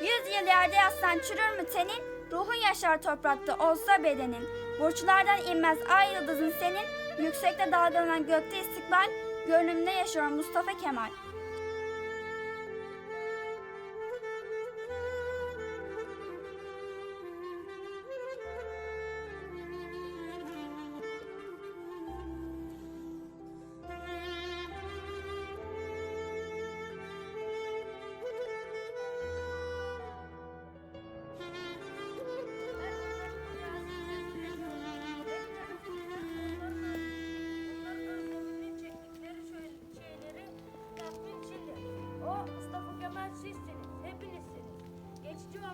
Yüz yıl yerde yatsan çürür mü tenin? Ruhun yaşar toprakta olsa bedenin. Burçlardan inmez ay yıldızın senin. Yüksekte dalgalanan gökte istikbal. Gönlümde yaşıyor Mustafa Kemal.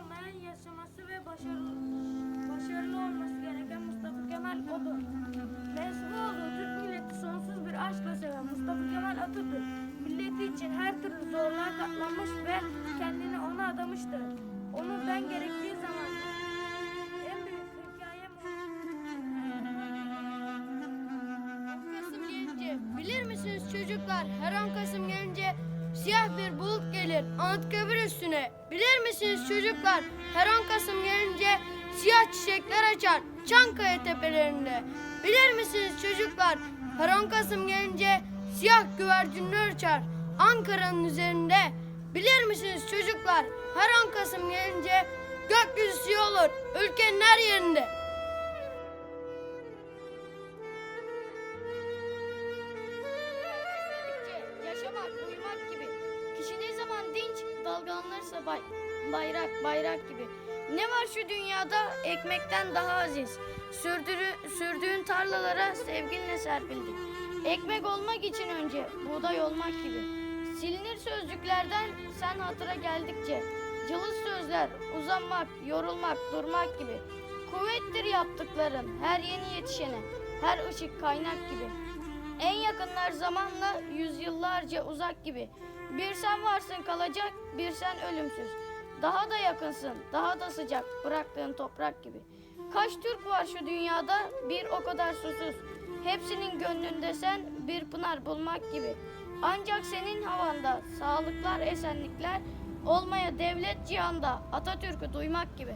Olmayan yaşaması ve başarılı, başarılı olması gereken Mustafa Kemal odur. Mensubu olduğu Türk milleti sonsuz bir aşkla seven Mustafa Kemal Atatürk, milleti için her türlü zorluğa katlanmış ve kendini ona adamıştır. Onu ben gerektiği zaman bilir misiniz çocuklar her an Kasım gelince siyah bir bulut gelir Anıtkabir üstüne. Bilir misiniz çocuklar her an Kasım gelince siyah çiçekler açar Çankaya tepelerinde. Bilir misiniz çocuklar her an Kasım gelince siyah güvercinler uçar Ankara'nın üzerinde. Bilir misiniz çocuklar her an Kasım gelince gökyüzü siyah olur ülkenin her yerinde. Yaşamak, uyumak gibi. Zaman dinç, dalgalanırsa bay, bayrak, bayrak gibi. Ne var şu dünyada ekmekten daha aziz? Sürdürü, sürdüğün tarlalara sevginle serpildik. Ekmek olmak için önce buğday olmak gibi. Silinir sözcüklerden sen hatıra geldikçe. Cılız sözler, uzanmak, yorulmak, durmak gibi. Kuvvettir yaptıkların her yeni yetişene, her ışık kaynak gibi. En yakınlar zamanla yüzyıllarca uzak gibi. Bir sen varsın kalacak, bir sen ölümsüz. Daha da yakınsın, daha da sıcak bıraktığın toprak gibi. Kaç Türk var şu dünyada, bir o kadar susuz. Hepsinin gönlünde sen bir pınar bulmak gibi. Ancak senin havanda sağlıklar, esenlikler olmaya devlet cihanda Atatürk'ü duymak gibi.